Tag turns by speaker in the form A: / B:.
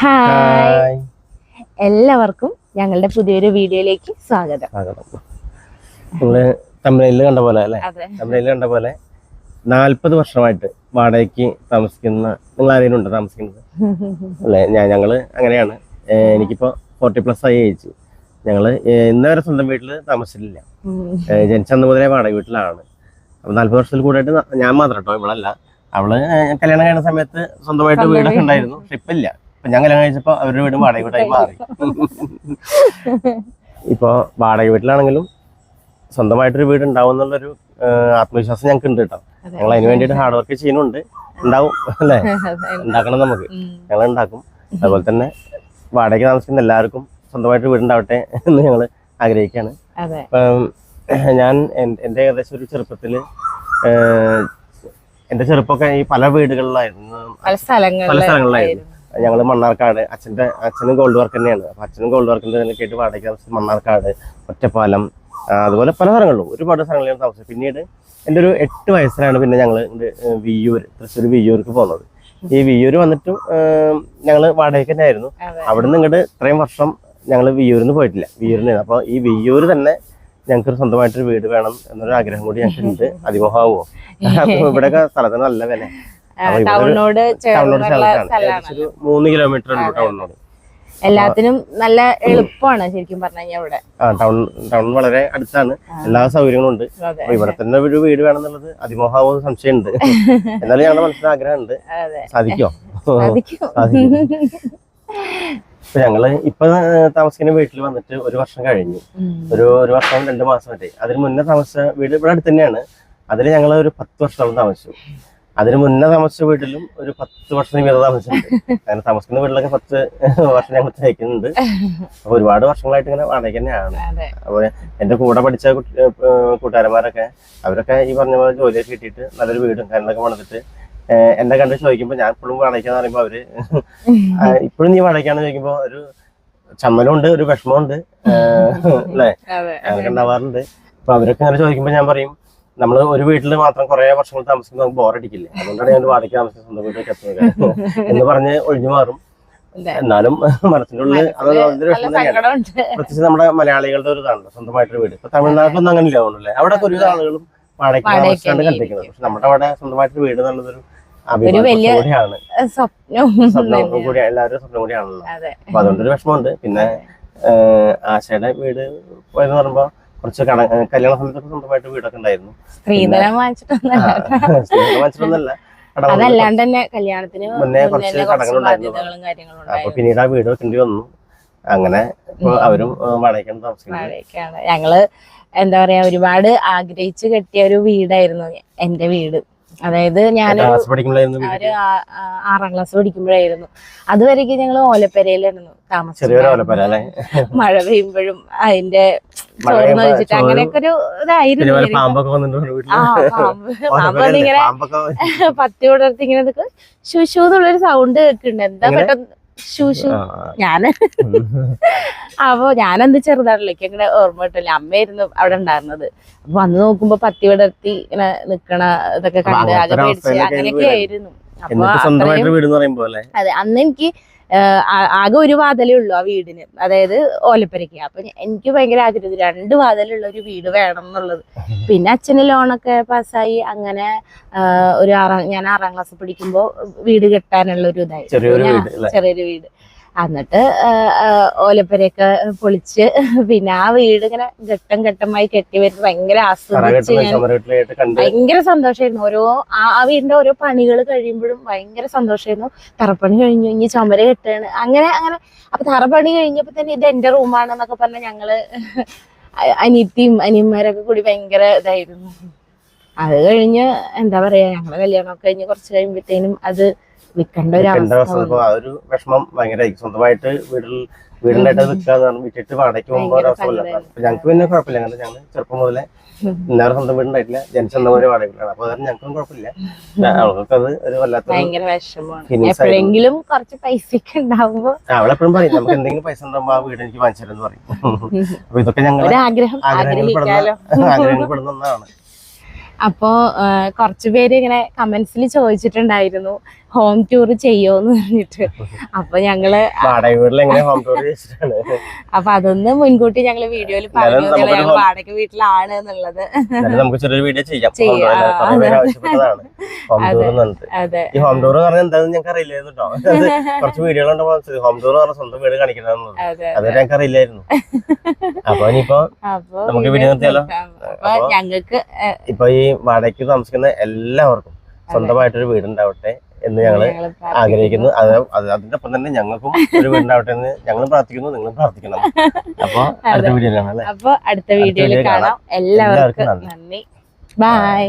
A: Hi എല്ലാവർക്കും ഞങ്ങളുടെ പുതിയൊരു വീഡിയോയിലേക്ക് സ്വാഗതം.
B: നിങ്ങൾ കണ്ട പോലെ അല്ലെ? തമിഴിൽ കണ്ട പോലെ നാല്പത് വർഷമായിട്ട് വാടകയ്ക്ക് താമസിക്കുന്ന നിങ്ങൾ ആരെങ്കിലും ഉണ്ടോ താമസിക്കുന്നത്? അല്ലെ? ഞാൻ ഞങ്ങൾ അങ്ങനെയാണ്. എനിക്കിപ്പോ ഫോർട്ടി പ്ലസ് ആയി ഏജ് ഞങ്ങൾ ഇന്ന് വരെ സ്വന്തം വീട്ടിൽ താമസിച്ചിട്ടില്ല. ജനിച്ച അന്ന് മുതലേ വാടക വീട്ടിലാണ്. അപ്പൊ നാല്പത് വർഷത്തിൽ കൂടുതലായിട്ട് ഞാൻ മാത്രം കേട്ടോ ഇവളല്ല. അവൾ കല്യാണം കഴിയുന്ന സമയത്ത് സ്വന്തമായിട്ട് വീടൊക്കെ ഉണ്ടായിരുന്നു. പക്ഷെ ഇപ്പൊ ഇപ്പൊ ഞാൻ കല്യാണം കഴിച്ചപ്പോ അവരുടെ വീടും വാടക വീട്ടായി മാറി. ഇപ്പൊ വാടക വീട്ടിലാണെങ്കിലും സ്വന്തമായിട്ടൊരു വീട് ഉണ്ടാവും എന്നുള്ളൊരു ആത്മവിശ്വാസം ഞങ്ങൾക്ക് ഉണ്ട് കേട്ടോ. ഞങ്ങൾ അതിന് വേണ്ടിയിട്ട് ഹാർഡ് വർക്ക് ചെയ്യുന്നുണ്ട്. ഉണ്ടാവും അല്ലേ? ഉണ്ടാക്കണം നമുക്ക്. ഞങ്ങൾ ഉണ്ടാക്കും. അതുപോലെ തന്നെ വാടകയ്ക്ക് താമസിക്കുന്ന എല്ലാവർക്കും സ്വന്തമായിട്ട് വീടുണ്ടാവട്ടെ എന്ന് ഞങ്ങൾ ആഗ്രഹിക്കുകയാണ്. അപ്പം ഞാൻ എന്റെ എന്റെ ഏകദേശം ഒരു ചെറുപ്പത്തിൽ എന്റെ ചെറുപ്പമൊക്കെ ഈ പല വീടുകളിലായിരുന്നു.
A: പല സ്ഥലങ്ങളിലായിരുന്നു.
B: ഞങ്ങൾ മണ്ണാർക്കാട്. അച്ഛന്റെ അച്ഛനും ഗോൾഡ് വർക്ക് തന്നെയാണ്. അപ്പം അച്ഛനും ഗോൾഡ് വർക്കിന്റെ തന്നെ കേട്ട് വാടകയ്ക്ക് താമസിച്ചത് മണ്ണാർക്കാട് ഒറ്റപ്പാലം അതുപോലെ പല സ്ഥലങ്ങളിലും. ഒരുപാട് സ്ഥലങ്ങളിലാണ് താമസം പിന്നീട് എന്റെ ഒരു എട്ട് വയസ്സിലാണ് പിന്നെ ഞങ്ങൾ വിയ്യൂർ തൃശ്ശൂർ വിയ്യൂർക്ക് പോകുന്നത് ഈ വിയ്യൂർ വന്നിട്ടും ഞങ്ങൾ വാടകയ്ക്ക് തന്നെ ആയിരുന്നു
A: അവിടെ
B: നിന്ന് ഇങ്ങോട്ട് ഇത്രയും വർഷം ഞങ്ങൾ വിയ്യൂരിൽ നിന്ന് പോയിട്ടില്ല. വിയ്യൂരിൽ അപ്പോൾ ഈ വിയ്യൂർ തന്നെ ഞങ്ങൾക്ക് സ്വന്തമായിട്ടൊരു വീട് വേണം എന്നൊരു ആഗ്രഹം കൂടി ഞങ്ങൾക്ക് ഉണ്ട് അതിമോഹാവോ ഇവിടെയൊക്കെ സ്ഥലത്തിന് നല്ല വില.
A: ടൗണിനോട് ചേർന്നുള്ള
B: മൂന്ന് കിലോമീറ്റർ ഉണ്ട് ടൗണിനോട്.
A: എല്ലാത്തിനും നല്ല എളുപ്പമാണ് ശരിക്കും പറഞ്ഞു കഴിഞ്ഞാൽ ഇവിടെ.
B: ടൗൺ ടൗൺ വളരെ അടുത്താണ്. എല്ലാ സൗകര്യങ്ങളും ഉണ്ട് ഇവിടെ തന്നെ ഒരു വീട് വേണമെന്നുള്ളത് അതിമോഹാവോ സംശയമുണ്ട്. എന്നാലും ഞങ്ങളുടെ മനസ്സിൽ ആഗ്രഹമുണ്ട്. സാധിക്കോ? ഞങ്ങൾ ഇപ്പൊ താമസിക്കുന്ന വീട്ടിൽ വന്നിട്ട് ഒരു വർഷം കഴിഞ്ഞു. ഒരു ഒരു വർഷം രണ്ട് മാസം വരെ അതിന് മുന്നേ താമസിച്ച വീട് ഇവിടെ അടുത്ത് തന്നെയാണ്. അതിൽ ഞങ്ങൾ ഒരു പത്ത് വർഷത്തോളം താമസിച്ചു. അതിന് മുന്നേ താമസിച്ച വീട്ടിലും ഒരു പത്ത് വർഷം നിമിതം താമസിച്ചിട്ടുണ്ട്. അങ്ങനെ താമസിക്കുന്ന വീട്ടിലൊക്കെ പത്ത് വർഷം ഞങ്ങൾ തയ്ക്കുന്നുണ്ട്. അപ്പൊ ഒരുപാട് വർഷങ്ങളായിട്ട് ഇങ്ങനെ വാടക തന്നെയാണ്. അപ്പൊ എന്റെ കൂടെ പഠിച്ച കുട്ടി- കൂട്ടുകാരന്മാരൊക്കെ അവരൊക്കെ ഈ പറഞ്ഞ പോലെ ജോലിയൊക്കെ കിട്ടിയിട്ട് നല്ലൊരു വീടും കാര്യങ്ങളൊക്കെ ഏർ എന്നെ കണ്ട് ചോദിക്കുമ്പോൾ ഞാൻ ഇപ്പോഴും വാടകയ്ക്കാന്ന് പറയുമ്പോൾ അവർ ഇപ്പോഴും നീ വാടകയ്ക്കാന്ന് ചോദിക്കുമ്പോൾ ഒരു ചമ്മലുണ്ട് ഒരു വിഷമമുണ്ട് അല്ലേ? അങ്ങനെയൊക്കെ ഉണ്ടാവാറുണ്ട്. അപ്പൊ അവരൊക്കെ അങ്ങനെ ചോദിക്കുമ്പോൾ ഞാൻ പറയും നമ്മൾ ഒരു വീട്ടിൽ മാത്രം കുറെ വർഷങ്ങൾ താമസിക്കുമ്പോൾ നമുക്ക് ബോറടിക്കില്ലേ? അതുകൊണ്ടാണ് ഞാൻ വാടക താമസിച്ച് സ്വന്തം വീട്ടിലേക്ക് എത്തുന്നത് എന്ന് പറഞ്ഞ് ഒഴിഞ്ഞു മാറും. എന്നാലും മനസ്സിന്റെ ഉള്ളിൽ അത് അതൊരു വിഷമം തന്നെയാണ്.
A: സങ്കടമുണ്ട്.
B: പ്രത്യേകിച്ച് നമ്മുടെ മലയാളികളുടെ ഒരു ഇതാണല്ലോ സ്വന്തമായിട്ടൊരു വീട്. ഇപ്പൊ തമിഴ്നാട്ടിലൊന്നും അങ്ങനെ ഇല്ല തോന്നുന്നല്ലേ അവിടെ ഒരുവിധ ആളുകളും വാടകയ്ക്ക്
A: താമസിക്കാണ്ട്
B: കണ്ടിരിക്കുന്നത്. പക്ഷെ നമ്മുടെ അവിടെ സ്വന്തമായിട്ടൊരു വീട് എന്നുള്ളതൊരു കൂടിയാണ്.
A: സ്വപ്നം.
B: കൂടി എല്ലാവരും സ്വപ്നം കൂടിയാണല്ലോ. അപ്പൊ അതുകൊണ്ടൊരു വിഷമമുണ്ട്. പിന്നെ ആശയുടെ വീട് പോയെന്ന് പറയുമ്പോ കുറച്ച് കല്യാണ സമയത്തൊക്കെ സ്വന്തമായിട്ട് വീടൊക്കെ ഉണ്ടായിരുന്നു.
A: സ്ത്രീധനം വാങ്ങിച്ചിട്ടൊന്നല്ല അതല്ലാണ്ട് തന്നെ കല്യാണത്തിന്
B: മുന്നേ കുറച്ച്
A: കടകളുണ്ടായിരുന്നു
B: കടങ്ങളുണ്ടായിരുന്നു. അപ്പൊ പിന്നീട് ആ വീട് വെക്കേണ്ടി വന്നു. അങ്ങനെ ഇപ്പൊ അവരും വാടകയ്ക്കാണ് താമസിക്കുന്നത്.
A: വാടകയ്ക്കാണ്. ഞങ്ങൾ എന്താ പറയാ ഒരുപാട് ആഗ്രഹിച്ചു കെട്ടിയ ഒരു വീടായിരുന്നു എന്റെ വീട്. അതായത്
B: ഞാൻ
A: ഒരു ആറാം ക്ലാസ് പഠിക്കുമ്പോഴായിരുന്നു. അതുവരേക്ക് ഞങ്ങൾ ഓലപ്പെരയിലായിരുന്നു താമസിച്ചത് മഴ പെയ്യുമ്പോഴും അതിന്റെ ചോർന്ന് വെച്ചിട്ട് അങ്ങനെയൊക്കെ ഒരു ഇതായിരുന്നു ആ പാമ്പ്. ഇങ്ങനെ പത്തി കൊടുത്ത് ഇങ്ങനെ ശുശു എന്നുള്ളൊരു സൗണ്ട് കേട്ടിട്ടുണ്ട് എന്താ പെട്ടെന്ന് ശുശു ഞാൻ. അപ്പൊ ഞാനെന്ത് ചെറുതാണല്ലോ എനിക്ക് അങ്ങനെ ഓർമ്മ കിട്ടില്ല അമ്മയായിരുന്നു അവിടെ ഉണ്ടായിരുന്നത്. അപ്പൊ വന്ന് നോക്കുമ്പോ പത്തി വിടർത്തി ഇങ്ങനെ നിക്കണ ഇതൊക്കെ കണ്ട് ആകെ പേടിച്ച് അങ്ങനെയൊക്കെ ആയിരുന്നു.
B: എന്നിട്ട് സ്വന്തമായിട്ട് വീട് എന്ന് പറയുമ്പോ അല്ലെ?
A: അതെ അന്ന് എനിക്ക് ആകെ ഒരു വാതിലേ ഉള്ളൂ ആ വീടിന്. അതായത് ഓലപ്പരയ്ക്ക്. അപ്പൊ എനിക്ക് ഭയങ്കര ആഗ്രഹം രണ്ട് വാതിലുള്ള ഒരു വീട് വേണം എന്നുള്ളത്. പിന്നെ അച്ഛന് ലോണൊക്കെ പാസ്സായി അങ്ങനെ ഒരു ആറാം ഞാൻ ആറാം ക്ലാസ് പഠിക്കുമ്പോ വീട് കെട്ടാനുള്ള ഒരു ഇതായി.
B: ചെറിയൊരു വീട്.
A: എന്നിട്ട് ഓലപ്പരയൊക്കെ പൊളിച്ച് പിന്നെ ആ വീട് ഇങ്ങനെ ഘട്ടം ഘട്ടമായി കെട്ടി വരുന്നത് ഭയങ്കര ആസ്വദിച്ച് ഞാൻ ഭയങ്കര സന്തോഷമായിരുന്നു ഓരോ ആ വീടിന്റെ ഓരോ പണികൾ കഴിയുമ്പോഴും ഭയങ്കര സന്തോഷമായിരുന്നു തറപ്പണി കഴിഞ്ഞു ഇനി ചുമര കെട്ടാണ്. അങ്ങനെ അങ്ങനെ അപ്പൊ തറപ്പണി കഴിഞ്ഞപ്പോ തന്നെ ഇത് എന്റെ റൂമാണെന്നൊക്കെ പറഞ്ഞ ഞങ്ങൾ അനിയത്തിയും അനിയന്മാരൊക്കെ കൂടി ഭയങ്കര ഇതായിരുന്നു. അത് കഴിഞ്ഞ് എന്താ പറയാ ഞങ്ങളെ കല്യാണമൊക്കെ കഴിഞ്ഞ് കുറച്ച് കഴിയുമ്പോഴത്തേനും അത് വിൽക്കേണ്ട ഒരു അവസ്ഥ
B: ആ ഒരു വിഷമം. ഭയങ്കരമായിരിക്കും സ്വന്തമായിട്ട് വീട്ടിൽ വീടിനായിട്ട് നിൽക്കാന്ന് പറഞ്ഞു വിറ്റിട്ട് വാടകയ്ക്ക് പോകുമ്പോൾ ഒരു
A: ഭയങ്കര
B: അവസ്ഥയില്ല
A: സങ്കടമായിരുന്നു.
B: അപ്പൊ ഞങ്ങൾക്ക് പിന്നെ കുഴപ്പമില്ല. ഞങ്ങൾ ഞങ്ങൾ ചെറുപ്പം മുതലേ ഇന്നേറെ സ്വന്തം വീടുണ്ടായിട്ടില്ല ജനിച്ചെന്ന പോലെ വാടക വീട്ടിലാണ് അപ്പൊ അതാണ് ഞങ്ങൾക്കും കുഴപ്പമില്ല. അവൾക്ക് അത് ഒരു
A: വല്ലാത്ത കുറച്ച് പൈസ ഉണ്ടാവുമ്പോ
B: അവളെപ്പോഴും പറയും നമുക്ക് എന്തെങ്കിലും പൈസ ഉണ്ടാകുമ്പോൾ ആ വീട് എനിക്ക് വാങ്ങിച്ചു തരുമെന്ന് പറയും. അപ്പൊ ഇതൊക്കെ ഞങ്ങൾ
A: ആഗ്രഹങ്ങൾ
B: ആഗ്രഹപ്പെടുന്ന ഒന്നാണ്.
A: അപ്പോ കുറച്ചുപേര് ഇങ്ങനെ കമന്റ്സിൽ ചോദിച്ചിട്ടുണ്ടായിരുന്നു. ഹോം ടൂർ ചെയ്യോന്ന് പറഞ്ഞിട്ട്. അപ്പൊ
B: ഞങ്ങൾ
A: അപ്പൊ അതൊന്ന് മുൻകൂട്ടി ഞങ്ങൾ വീഡിയോയിൽ പറഞ്ഞു ഞങ്ങൾ വാടക വീട്ടിലാണ് എന്നുള്ളത്.
B: നമുക്ക് ചെറിയൊരു വീഡിയോ ചെയ്യാം.
A: അതെ.
B: ഹോം ടൂർ എന്താണെന്ന് ഞങ്ങൾക്ക് അറിയില്ലായിരുന്നു കേട്ടോ. കുറച്ച് ഹോം ടൂർ സ്വന്തം വീട് കാണിക്കണമെന്നുള്ളത്.
A: അതെ
B: അത് ഞങ്ങൾക്ക് അറിയില്ലായിരുന്നു. അപ്പൊ ഇനിയിപ്പോ നമുക്ക് വീഡിയോ നിർത്തിയാലോ?
A: ഞങ്ങൾക്ക്
B: ഇപ്പൊ ഈ വാടകയ്ക്ക് താമസിക്കുന്ന എല്ലാവർക്കും സ്വന്തമായിട്ടൊരു വീടുണ്ടാവട്ടെ. എന്ന് ഞങ്ങൾ
A: ഞങ്ങൾ
B: ആഗ്രഹിക്കുന്നു. അത് അത് അതിന്റെ ഒപ്പം തന്നെ ഞങ്ങൾക്കും ഒരു വീടുണ്ടാവട്ടെ എന്ന് ഞങ്ങളും പ്രാർത്ഥിക്കുന്നു നിങ്ങളും പ്രാർത്ഥിക്കണം. അപ്പൊ അടുത്ത വീഡിയോയിലാണ്
A: അപ്പൊ അടുത്ത വീഡിയോയിൽ കാണാം. എല്ലാവർക്കും. നന്ദി. ബൈ